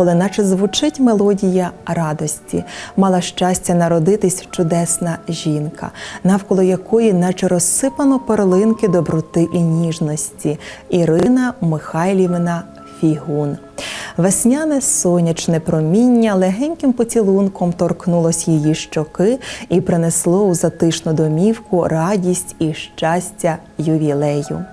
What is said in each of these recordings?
коли наче звучить мелодія радості, мала щастя народитись чудесна жінка, навколо якої, наче розсипано перлинки доброти і ніжності, Ірина Михайлівна Фігун. Весняне сонячне проміння легеньким поцілунком торкнулось її щоки і принесло у затишну домівку радість і щастя ювілею.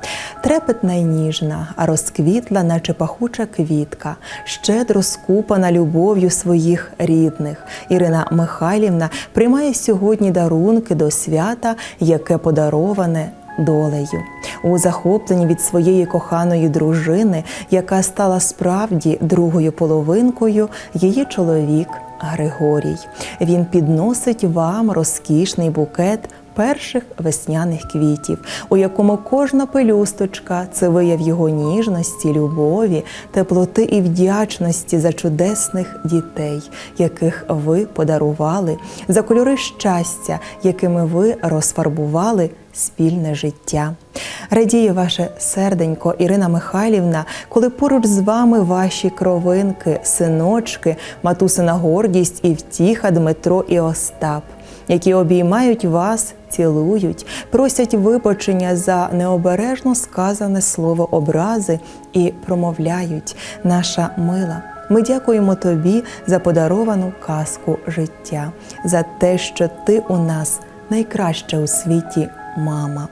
Трепетна й ніжна, а розквітла, наче пахуча квітка, щедро скупана любов'ю своїх рідних. Ірина Михайлівна приймає сьогодні дарунки до свята, яке подароване долею. У захопленні від своєї коханої дружини, яка стала справді другою половинкою, її чоловік Григорій. Він підносить вам розкішний букет. Перших весняних квітів, у якому кожна пелюсточка це вияв його ніжності, любові, теплоти і вдячності за чудесних дітей, яких ви подарували, за кольори щастя, якими ви розфарбували спільне життя. Радіє ваше серденько, Ірина Михайлівна, коли поруч з вами ваші кровинки, синочки, матусина гордість і втіха Дмитро і Остап, які обіймають вас, цілують, просять вибачення за необережно сказане слово образи і промовляють наша мила. Ми дякуємо тобі за подаровану казку життя, за те, що ти у нас найкраща у світі мама.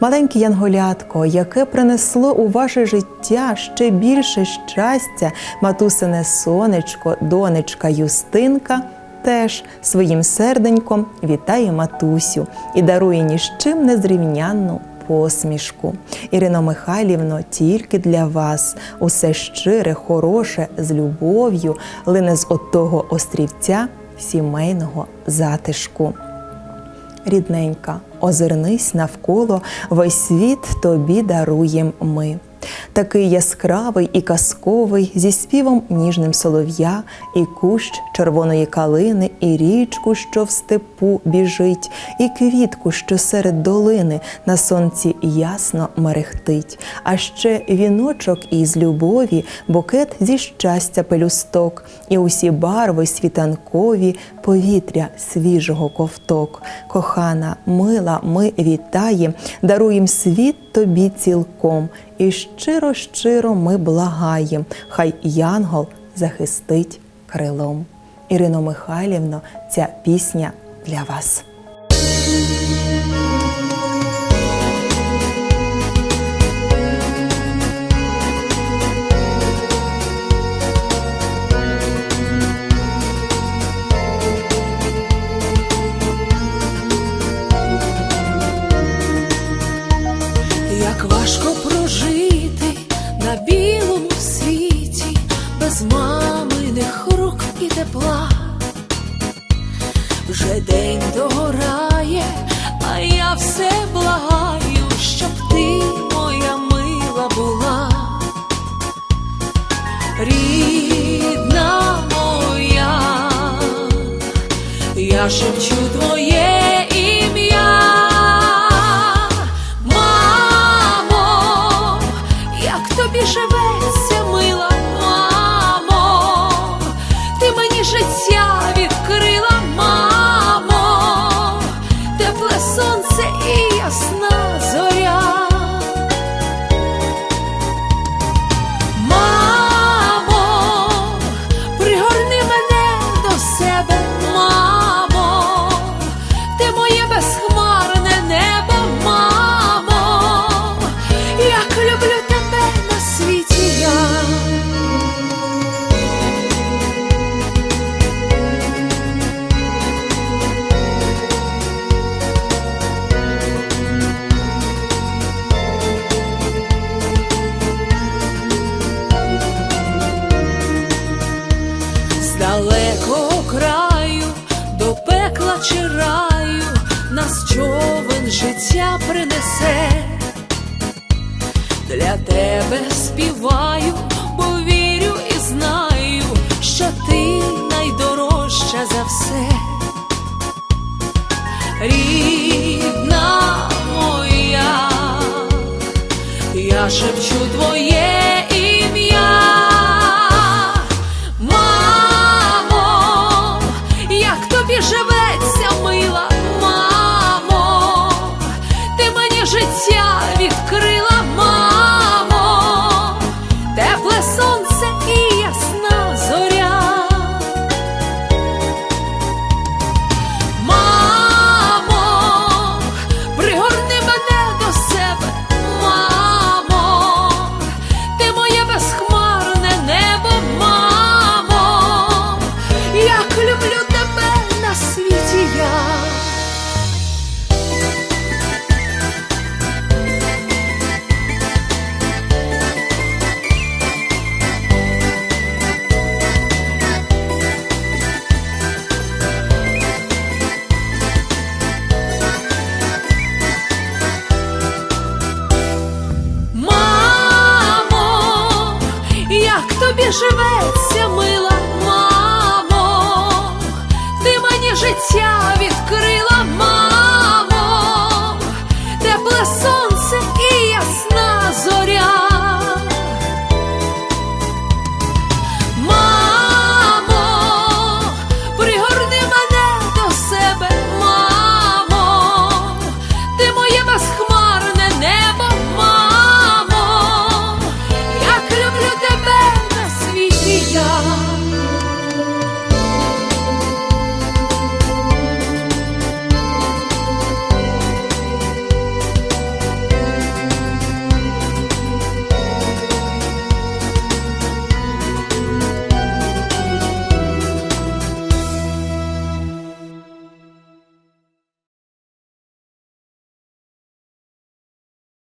Маленьке янголятко, яке принесло у ваше життя ще більше щастя, матусине сонечко, донечка Юстинка, теж своїм серденьком вітає матусю і дарує ні з чим незрівнянну посмішку. Ірино Михайлівно, тільки для вас усе щире, хороше, з любов'ю лине з отого острівця сімейного затишку. Рідненька, озирнись навколо, весь світ тобі даруєм ми. Такий яскравий і казковий, зі співом ніжним солов'я, і кущ червоної калини, і річку, що в степу біжить, і квітку, що серед долини на сонці ясно мерехтить, а ще віночок із любові, букет зі щастя пелюсток, і усі барви світанкові, повітря свіжого ковток. Кохана, мила, ми вітаєм, даруєм світ тобі цілком, і щиро, щиро ми благаєм, хай янгол захистить крилом. Ірино Михайлівно, ця пісня для вас. Тепла. Вже день догорає, а я все благаю, щоб ти моя мила була. Рідна моя, я шепчу твоє ім'я. Мамо, як тобі живеться, чи раю нас човен життя принесе. Для тебе співаю, бо вірю і знаю, що ти найдорожча за все. Рідна моя, я шепчу твоє ім'я. тобі живеться мила.